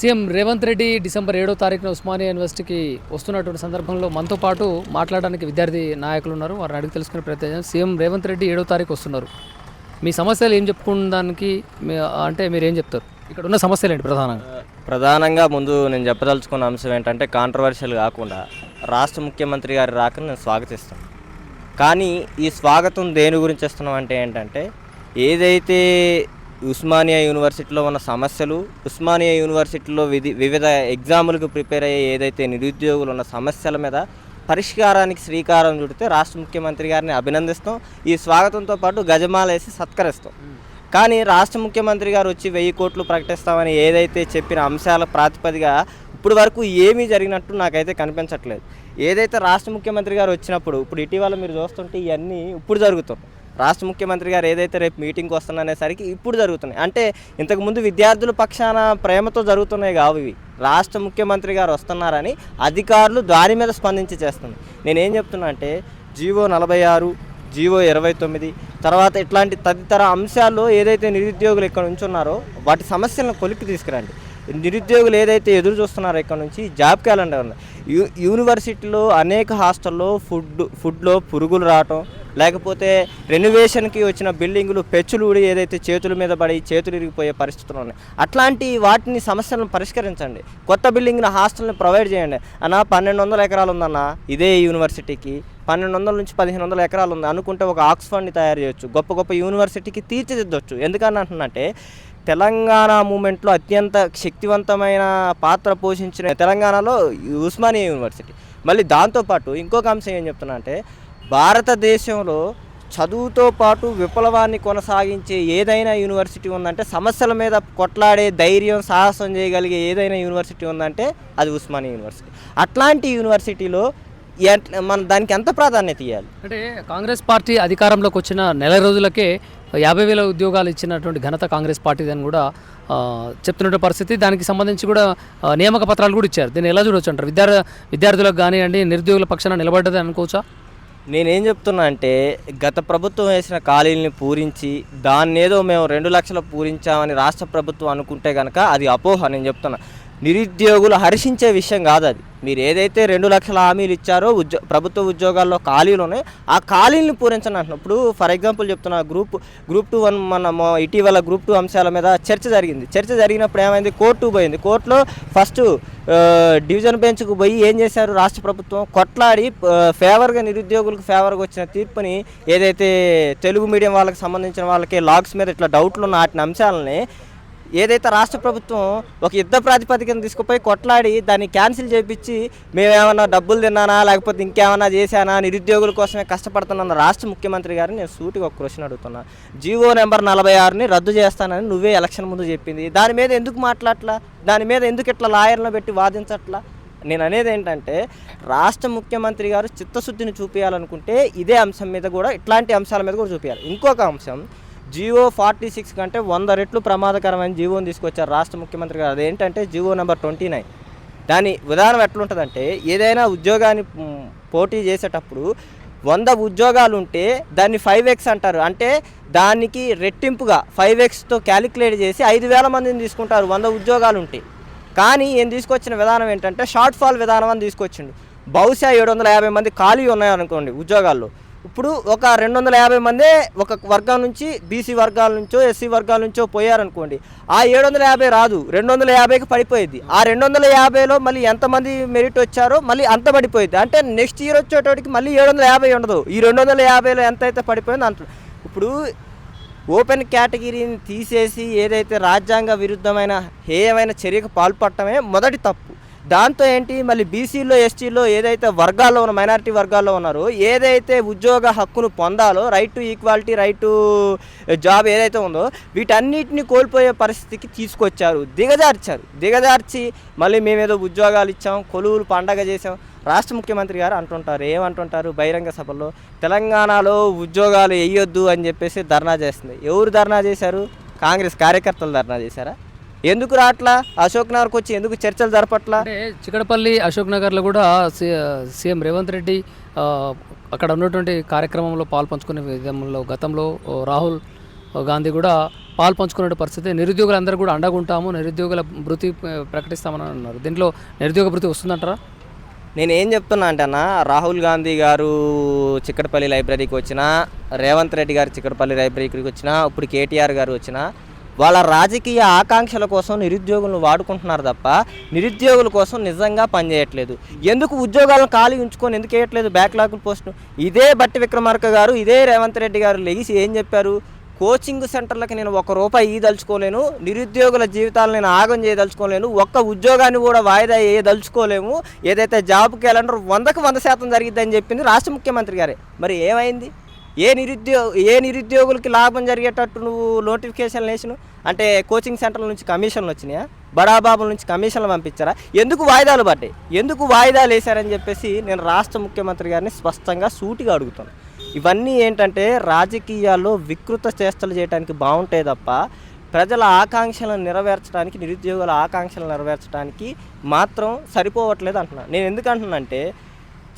CM Revanth Reddy December ఏడో తారీఖున ఉస్మానియా యూనివర్సిటీకి వస్తున్నటువంటి సందర్భంలో మనతో పాటు మాట్లాడడానికి విద్యార్థి నాయకులు ఉన్నారు. వారిని అడిగి తెలుసుకునే ప్రయత్నం సీఎం రేవంత్ రెడ్డి ఏడో తారీఖు వస్తున్నారు. మీ సమస్యలు ఏం చెప్పుకోవడానికి అంటే మీరు ఏం చెప్తారు? ఇక్కడ ఉన్న సమస్యలు ఏంటి ప్రధానంగా? ప్రధానంగా ముందు నేను చెప్పదలుచుకున్న అంశం ఏంటంటే కాంట్రవర్షియల్ కాకుండా రాష్ట్ర ముఖ్యమంత్రి గారి రాకను నేను స్వాగతిస్తాను. కానీ ఈ స్వాగతం దేని గురించి ఇస్తున్నాం అంటే ఏంటంటే ఏదైతే ఉస్మానియా యూనివర్సిటీలో ఉన్న సమస్యలు ఉస్మానియా యూనివర్సిటీలో విధి వివిధ ఎగ్జాములకు ప్రిపేర్ అయ్యే ఏదైతే నిరుద్యోగులు ఉన్న సమస్యల మీద పరిష్కారానికి శ్రీకారం చుడితే రాష్ట్ర ముఖ్యమంత్రి గారిని అభినందిస్తాం. ఈ స్వాగతంతో పాటు గజమాల వేసి సత్కరిస్తాం. కానీ రాష్ట్ర ముఖ్యమంత్రి గారు వచ్చి వెయ్యి కోట్లు ప్రకటిస్తామని ఏదైతే చెప్పిన అంశాల ప్రాతిపదిగా ఇప్పుడు వరకు ఏమీ జరిగినట్టు నాకైతే కనిపించట్లేదు. ఏదైతే రాష్ట్ర ముఖ్యమంత్రి గారు వచ్చినప్పుడు ఇప్పుడు ఇటీవల మీరు చూస్తుంటే ఇవన్నీ ఇప్పుడు జరుగుతుంది రాష్ట్ర ముఖ్యమంత్రి గారు ఏదైతే రేపు మీటింగ్కి వస్తున్ననేసరికి ఇప్పుడు జరుగుతున్నాయి. అంటే ఇంతకుముందు విద్యార్థుల పక్షాన ప్రేమతో జరుగుతున్నాయి కావు ఇవి. రాష్ట్ర ముఖ్యమంత్రి గారు వస్తున్నారని అధికారులు దారి మీద స్పందించి చేస్తుంది నేనేం చెప్తున్నా అంటే జీవో నలభై ఆరు జీవో ఇరవై తొమ్మిది తర్వాత ఇట్లాంటి తదితర అంశాల్లో ఏదైతే నిరుద్యోగులు ఇక్కడ నుంచి ఉన్నారో వాటి సమస్యలను కొలిక్కి తీసుకురండి. నిరుద్యోగులు ఏదైతే ఎదురు చూస్తున్నారో ఇక్కడ నుంచి జాబ్ క్యాలెండర్ ఉంది యూ యూనివర్సిటీలో అనేక హాస్టల్లో ఫుడ్ ఫుడ్లో పురుగులు రావటం లేకపోతే రెనోవేషన్కి వచ్చిన బిల్డింగులు పెచ్చులు ఊడి ఏదైతే చేతుల మీద పడి చేతులు ఇరిగిపోయే పరిస్థితులు ఉన్నాయి. అట్లాంటి వాటిని సమస్యలను పరిష్కరించండి. కొత్త బిల్డింగ్ని హాస్టల్ని ప్రొవైడ్ చేయండి. అన్న పన్నెండు వందల ఎకరాలు ఉందన్న ఇదే యూనివర్సిటీకి పన్నెండు వందల నుంచి పదిహేను వందల ఎకరాలు ఉంది అనుకుంటే ఒక ఆక్స్ఫర్డ్ని తయారు చేయొచ్చు. గొప్ప గొప్ప యూనివర్సిటీకి తీర్చిదిద్దొచ్చు. ఎందుకని అంటున్నంటే తెలంగాణ మూమెంట్లో అత్యంత శక్తివంతమైన పాత్ర పోషించిన తెలంగాణలో ఉస్మానియా యూనివర్సిటీ మళ్ళీ దాంతోపాటు ఇంకొక అంశం ఏం చెప్తున్నా అంటే భారతదేశంలో చదువుతో పాటు విప్లవాన్ని కొనసాగించే ఏదైనా యూనివర్సిటీ ఉందంటే సమస్యల మీద కొట్లాడే ధైర్యం సాహసం చేయగలిగే ఏదైనా యూనివర్సిటీ ఉందంటే అది ఉస్మానియా యూనివర్సిటీ. అట్లాంటి యూనివర్సిటీలో మనం మన దానికి ఎంత ప్రాధాన్యత ఇవ్వాలి అంటే కాంగ్రెస్ పార్టీ అధికారంలోకి వచ్చిన నెల రోజులకే యాభై వేల ఉద్యోగాలు ఇచ్చినటువంటి ఘనత కాంగ్రెస్ పార్టీ అని కూడా ఆ, చెప్తున్న పరిస్థితి. దానికి సంబంధించి కూడా నియామక పత్రాలు కూడా ఇచ్చారు. దీన్ని ఎలా చూడొచ్చు అంటారు? విద్యార్థి విద్యార్థులకు కానివ్వండి నిరుద్యోగుల పక్షాన నిలబడ్డది అనుకోవచ్చా? నేనేం చెప్తున్నా అంటే గత ప్రభుత్వం వేసిన ఖాళీలని పూరించి దాన్ని ఏదో మేము రెండు లక్షలు పూరించామని రాష్ట్ర ప్రభుత్వం అనుకుంటే కనుక అది అపోహ నేను చెప్తున్నా. నిరుద్యోగులు హర్షించే విషయం కాదు అది మీరు ఏదైతే రెండు లక్షల హామీలు ఇచ్చారో ఉద్యో ప్రభుత్వ ఉద్యోగాల్లో ఖాళీలు ఉన్నాయి ఆ ఖాళీలను పూరించండి అంటున్నప్పుడు ఫర్ ఎగ్జాంపుల్ చెప్తున్నా గ్రూప్ గ్రూప్ టూ వన్ మన ఇటీవల గ్రూప్ టూ అంశాల మీద చర్చ జరిగింది. చర్చ జరిగినప్పుడు ఏమైంది? కోర్టు పోయింది. కోర్టులో ఫస్ట్ డివిజన్ బెంచ్కు పోయి ఏం చేశారు? రాష్ట్ర ప్రభుత్వం కొట్లాడి ఫేవర్గా నిరుద్యోగులకు ఫేవర్గా వచ్చిన తీర్పుని ఏదైతే తెలుగు మీడియం వాళ్ళకి సంబంధించిన వాళ్ళకి లాగ్స్ మీద ఇట్లా డౌట్లు ఉన్న వాటిని అంశాలని ఏదైతే రాష్ట్ర ప్రభుత్వం ఒక యుద్ధ ప్రాతిపదికన తీసుకుపోయి కొట్లాడి దాన్ని క్యాన్సిల్ చేయించి మేమేమన్నా డబ్బులు తిన్నానా లేకపోతే ఇంకేమన్నా చేశానా నిరుద్యోగుల కోసమే కష్టపడుతున్న రాష్ట్ర ముఖ్యమంత్రి గారిని నేను సూటిగా ఒక క్వశ్చన్ అడుగుతున్నా. జీవో నెంబర్ నలభై ఆరుని రద్దు చేస్తానని నువ్వే ఎలక్షన్ ముందు చెప్పింది. దాని మీద ఎందుకు మాట్లాడట్లా? దాని మీద ఎందుకు ఇట్లా లాయర్లను పెట్టి వాదించట్లా? నేను అనేది ఏంటంటే రాష్ట్ర ముఖ్యమంత్రి గారు చిత్తశుద్ధిని చూపించాలనుకుంటే ఇదే అంశం మీద కూడా ఇట్లాంటి అంశాల మీద కూడా చూపించాలి ఇంకొక అంశం జియో ఫార్టీ సిక్స్ కంటే వంద రెట్లు ప్రమాదకరమైన జీవోని తీసుకొచ్చారు రాష్ట్ర ముఖ్యమంత్రి గారు. అదేంటంటే జియో నెంబర్ ట్వంటీ నైన్. దాని విధానం ఎట్లుంటుందంటే ఏదైనా ఉద్యోగాన్ని పోటీ చేసేటప్పుడు వంద ఉద్యోగాలు ఉంటే దాన్ని ఫైవ్ ఎక్స్ అంటారు. అంటే దానికి రెట్టింపుగా ఫైవ్ ఎక్స్తో క్యాలిక్యులేట్ చేసి ఐదు వేల మందిని తీసుకుంటారు వంద ఉద్యోగాలు ఉంటే కానీ ఏం తీసుకొచ్చిన విధానం ఏంటంటే షార్ట్ ఫాల్ విధానం అని తీసుకొచ్చిండు. బహుశా ఏడు వందల యాభై మంది ఖాళీ ఉన్నాయనుకోండి ఉద్యోగాల్లో. ఇప్పుడు ఒక రెండు వందల యాభై మందే ఒక వర్గం నుంచి బీసీ వర్గాల నుంచో ఎస్సీ వర్గాల నుంచో పోయారనుకోండి ఆ ఏడు వందల యాభై రాదు రెండు వందల యాభైకి పడిపోయింది. ఆ రెండు వందల యాభైలో మళ్ళీ ఎంతమంది మెరిట్ వచ్చారో మళ్ళీ అంత పడిపోయింది. అంటే నెక్స్ట్ ఇయర్ వచ్చేటోటికి మళ్ళీ ఏడు వందల యాభై ఉండదు. ఈ రెండు వందల యాభైలో ఎంత అయితే పడిపోయిందో అంత ఇప్పుడు ఓపెన్ కేటగిరీని తీసేసి ఏదైతే రాజ్యాంగ విరుద్ధమైన హేయమైన చర్యకు పాల్పడటమే మొదటి తప్పు. దాంతో ఏంటి? మళ్ళీ బీసీలో ఎస్టీలో ఏదైతే వర్గాల్లో ఉన్న మైనారిటీ వర్గాల్లో ఉన్నారో ఏదైతే ఉద్యోగ హక్కును పొందాలో right to equality right to job ఏదైతే ఉందో వీటన్నిటిని కోల్పోయే పరిస్థితికి తీసుకొచ్చారు. దిగజార్చారు. దిగజార్చి మళ్ళీ మేమేదో ఉద్యోగాలు ఇచ్చాం కొలువులు పండగ చేసాం రాష్ట్ర ముఖ్యమంత్రి గారు అంటుంటారు ఏమంటుంటారు బహిరంగ సభల్లో? తెలంగాణలో ఉద్యోగాలు వేయొద్దు అని చెప్పేసి ధర్నా చేస్తుంది. ఎవరు ధర్నా చేశారు? కాంగ్రెస్ కార్యకర్తలు ధర్నా చేశారా? ఎందుకు రాట్లా? అశోక్ నగర్కి వచ్చి ఎందుకు చర్చలు జరపట్లా? అంటే చికడపల్లి అశోక్ నగర్లో కూడా సి- సీఎం రేవంత్ రెడ్డి అక్కడ ఉన్నటువంటి కార్యక్రమంలో పాల్పంచుకునే విధంలో గతంలో రాహుల్ గాంధీ కూడా పాలు పంచుకునే పరిస్థితి. నిరుద్యోగులందరూ కూడా అండగా ఉంటాము నిరుద్యోగుల భృతి ప్రకటిస్తామని అన్నారు. దీంట్లో నిరుద్యోగ భృతి వస్తుందంటారా? నేను ఏం చెప్తున్నా అంటే అన్న రాహుల్ గాంధీ గారు చిక్కడపల్లి లైబ్రరీకి వచ్చిన రేవంత్ రెడ్డి గారు చిక్కడపల్లి లైబ్రరీకి వచ్చిన ఇప్పుడు కేటీఆర్ గారు వచ్చిన వాళ్ళ రాజకీయ ఆకాంక్షల కోసం నిరుద్యోగులను వాడుకుంటున్నారు తప్ప నిరుద్యోగుల కోసం నిజంగా పనిచేయట్లేదు ఎందుకు ఉద్యోగాలను ఖాళీ ఉంచుకొని ఎందుకు వేయట్లేదు బ్యాక్లాగ్ పోస్టును ఇదే బట్టి విక్రమార్క గారు ఇదే రేవంత్ రెడ్డి గారు లెగిసి ఏం చెప్పారు? కోచింగ్ సెంటర్లకి నేను ఒక రూపాయి ఇయ్యదలుచుకోలేను నిరుద్యోగుల జీవితాలను నేను ఆగం చేయదలుచుకోలేను ఒక్క ఉద్యోగాన్ని కూడా వాయిదా వేయదలుచుకోలేము. ఏదైతే జాబ్ క్యాలెండర్ వందకు వంద శాతం జరిగిద్దని చెప్పింది రాష్ట్ర ముఖ్యమంత్రి గారే. మరి ఏమైంది? ఏ నిరుద్యోగ ఏ నిరుద్యోగులకి లాభం జరిగేటట్టు నువ్వు నోటిఫికేషన్లు వేసినావు? అంటే కోచింగ్ సెంటర్ల నుంచి కమిషన్లు వచ్చినాయా? బడాబాబుల నుంచి కమిషన్లు పంపించారా? ఎందుకు వాయిదాలు పడ్డాయి? ఎందుకు వాయిదాలు వేశారని చెప్పేసి నేను రాష్ట్ర ముఖ్యమంత్రి గారిని స్పష్టంగా సూటిగా అడుగుతాను ఇవన్నీ ఏంటంటే రాజకీయాల్లో వికృత చేష్టలు చేయడానికి బాగుంటాయి తప్ప ప్రజల ఆకాంక్షలను నెరవేర్చడానికి నిరుద్యోగుల ఆకాంక్షలు నెరవేర్చడానికి మాత్రం సరిపోవట్లేదు అంటున్నాను నేను ఎందుకు అంటున్నానంటే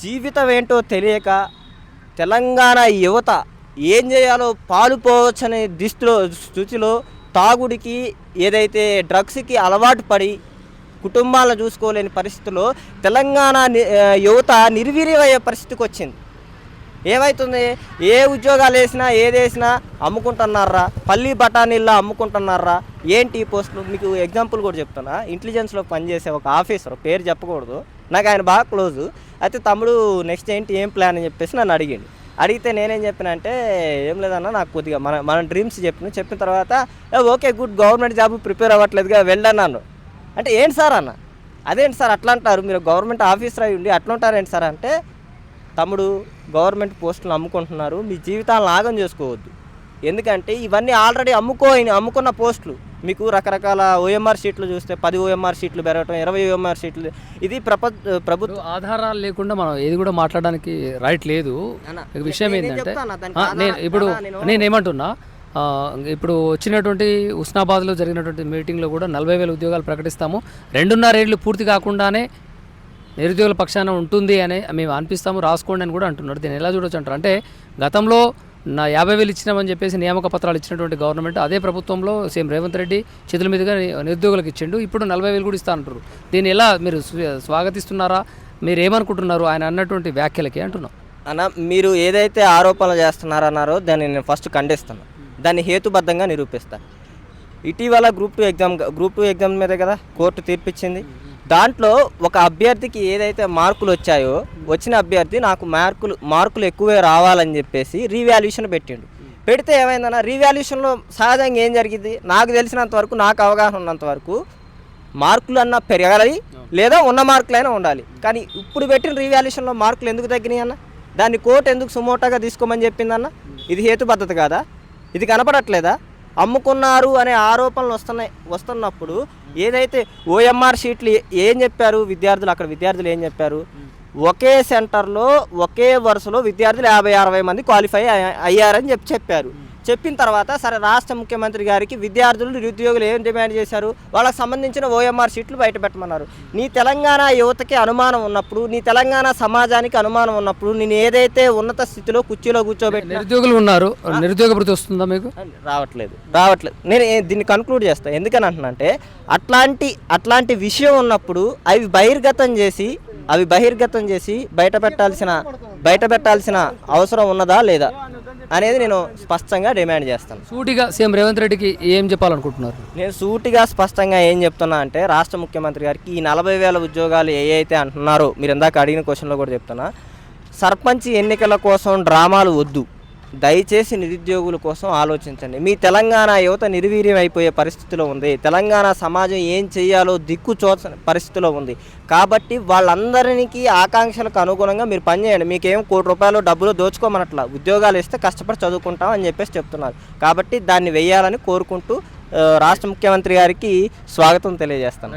జీవితం ఏంటో తెలియక తెలంగాణ యువత ఏం చేయాలో పాలుపోవచ్చనే దిష్టిలో స్థుతిలో తాగుడికి ఏదైతే డ్రగ్స్కి అలవాటు పడి కుటుంబాలను చూసుకోలేని పరిస్థితిలో తెలంగాణ యువత నిర్వీర్యమయ్యే పరిస్థితికి వచ్చింది. ఏమవుతుంది ఏ ఉద్యోగాలు వేసినా ఏది వేసినా అమ్ముకుంటున్నారా? పల్లి బఠానీల్లో అమ్ముకుంటున్నారా? ఏంటి ఈ పోస్టులు? మీకు ఎగ్జాంపుల్ కూడా చెప్తున్నా. ఇంటెలిజెన్స్లో పనిచేసే ఒక ఆఫీసర్ పేరు చెప్పకూడదు. నాకు ఆయన బాగా క్లోజు. అయితే తమ్ముడు నెక్స్ట్ ఏంటి? ఏం ప్లాన్? అని చెప్పేసి నన్ను అడిగిండు. అడిగితే నేనేం చెప్పినంటే ఏం లేదన్నా నాకు కొద్దిగా మన మన డ్రీమ్స్ చెప్పిన చెప్పిన తర్వాత okay good government job prepare అవ్వట్లేదుగా వెళ్ళన్నాను అంటే ఏంటి సార్? అన్న. అదేంటి సార్ అట్లా అంటారు. మీరు గవర్నమెంట్ ఆఫీసర్ అయి ఉండి అట్లా ఉంటారేంటి సార్? అంటే తమ్ముడు గవర్నమెంట్ పోస్టులు అమ్ముకుంటున్నారు. మీ జీవితాలను ఆగం చేసుకోవద్దు. ఎందుకంటే ఇవన్నీ ఆల్రెడీ అమ్ముకోని అమ్ముకున్న పోస్టులు. మీకు రకరకాల ఓఎంఆర్ షీట్లు చూస్తే పది ఓఎంఆర్ షీట్లు పెరగటం ఇరవై ఓఎంఆర్ షీట్లు. ఇది ప్రప ప్రభుత్వ ఆధారాలు లేకుండా మనం ఏది కూడా మాట్లాడడానికి రైట్ లేదు. విషయం ఏంటంటే నేను ఇప్పుడు అన్న, నేను- నేను ఏమంటున్నా ఆ, ఇప్పుడు వచ్చినటువంటి ఉస్నాబాద్లో జరిగినటువంటి మీటింగ్లో కూడా నలభై వేల ఉద్యోగాలు ప్రకటిస్తాము. రెండున్నర ఏళ్ళు పూర్తి కాకుండానే నిరుద్యోగుల పక్షాన ఉంటుంది అని మేము అనిపిస్తాము రాసుకోండి అని కూడా అంటున్నారు. దీన్ని ఎలా చూడొచ్చు అంటారు? అంటే గతంలో నా యాభై వేలు ఇచ్చినామని చెప్పేసి నియామక పత్రాలు ఇచ్చినటువంటి గవర్నమెంట్ అదే ప్రభుత్వంలో సేమ్ రేవంత్ రెడ్డి చేతుల మీదుగా నిరుద్యోగులకు ఇచ్చిండు. ఇప్పుడు నలభై వేలు కూడా ఇస్తా అంటారు దీన్ని ఎలా మీరు స్వాగతిస్తున్నారా? మీరు ఏమనుకుంటున్నారు ఆయన అన్నటువంటి వ్యాఖ్యలకి అంటున్నాం. అన్న మీరు ఏదైతే ఆరోపణలు చేస్తున్నారన్నారో దాన్ని నేను ఫస్ట్ ఖండిస్తాను దాన్ని హేతుబద్ధంగా నిరూపిస్తాను ఇటీవల group two exam group two exam మీద కదా కోర్టు తీర్పిచ్చింది. దాంట్లో ఒక అభ్యర్థికి ఏదైతే మార్కులు వచ్చాయో వచ్చిన అభ్యర్థి నాకు మార్కులు మార్కులు ఎక్కువే రావాలని చెప్పేసి రీవాల్యుయేషన్ పెట్టిండు. పెడితే ఏమైందన్న రీవాల్యుయేషన్లో సహజంగా ఏం జరిగింది? నాకు తెలిసినంత వరకు నాకు అవగాహన ఉన్నంత వరకు మార్కులు అన్న పెరగాలి లేదా ఉన్న మార్కులైనా ఉండాలి. కానీ ఇప్పుడు పెట్టిన రీవాల్యుయేషన్లో మార్కులు ఎందుకు తగ్గినాయి అన్న? దాన్ని కోర్టు ఎందుకు సుమోటాగా తీసుకోమని చెప్పిందన్న? ఇది హేతుబద్ధత కాదా? ఇది కనపడట్లేదా? అమ్ముకున్నారు అనే ఆరోపణలు వస్తున్నాయి వస్తున్నప్పుడు ఏదైతే ఓఎంఆర్ షీట్లు ఏం చెప్పారు? విద్యార్థులు అక్కడ విద్యార్థులు ఏం చెప్పారు? ఒకే సెంటర్లో ఒకే వరుసలో విద్యార్థులు యాభై అరవై మంది క్వాలిఫై అయ్యారని చెప్పి చెప్పారు. చెప్పిన తర్వాత సరే రాష్ట్ర ముఖ్యమంత్రి గారికి విద్యార్థులు నిరుద్యోగులు ఏం డిమాండ్ చేశారు? వాళ్ళకి సంబంధించిన ఓఎంఆర్ షీట్లు బయట పెట్టమన్నారు. నీ తెలంగాణ యువతకి అనుమానం ఉన్నప్పుడు నీ తెలంగాణ సమాజానికి అనుమానం ఉన్నప్పుడు నేను ఏదైతే ఉన్నత స్థితిలో కుర్చీలో కూర్చోబెట్టి నిరుద్యోగులు ఉన్నారు. నిరుద్యోగ భృతి వస్తుందా మీకు? రావట్లేదు. రావట్లేదు. నేను దీన్ని కన్క్లూడ్ చేస్తాను ఎందుకని అంటున్నానంటే అట్లాంటి అట్లాంటి విషయం ఉన్నప్పుడు అవి బహిర్గతం చేసి అవి బహిర్గతం చేసి బయట పెట్టాల్సిన బయట పెట్టాల్సిన అవసరం ఉన్నదా లేదా? అనేది నేను స్పష్టంగా డిమాండ్ చేస్తాను. సూటిగా సీఎం రేవంత్ రెడ్డికి ఏం చెప్పాలనుకుంటున్నారు? నేను సూటిగా స్పష్టంగా ఏం చెప్తున్నా అంటే రాష్ట్ర ముఖ్యమంత్రి గారికి ఈ నలభై వేల ఉద్యోగాలు ఏ అయితే అంటున్నారో మీరు ఇందాక అడిగిన క్వశ్చన్లో కూడా చెప్తున్నా సర్పంచ్ ఎన్నికల కోసం డ్రామాలు వద్దు. దయచేసి నిరుద్యోగుల కోసం ఆలోచించండి. మీ తెలంగాణ యువత నిర్వీర్యం అయిపోయే పరిస్థితిలో ఉంది. తెలంగాణ సమాజం ఏం చేయాలో దిక్కు చోచని పరిస్థితిలో ఉంది. కాబట్టి వాళ్ళందరికీ ఆకాంక్షలకు అనుగుణంగా మీరు పనిచేయండి. మీకేం కోటి రూపాయలు డబ్బులు దోచుకోమనట్లా. ఉద్యోగాలు ఇస్తే కష్టపడి చదువుకుంటాం అని చెప్పేసి చెప్తున్నారు. కాబట్టి దాన్ని వెయ్యాలని కోరుకుంటూ రాష్ట్ర ముఖ్యమంత్రి గారికి స్వాగతం తెలియజేస్తాను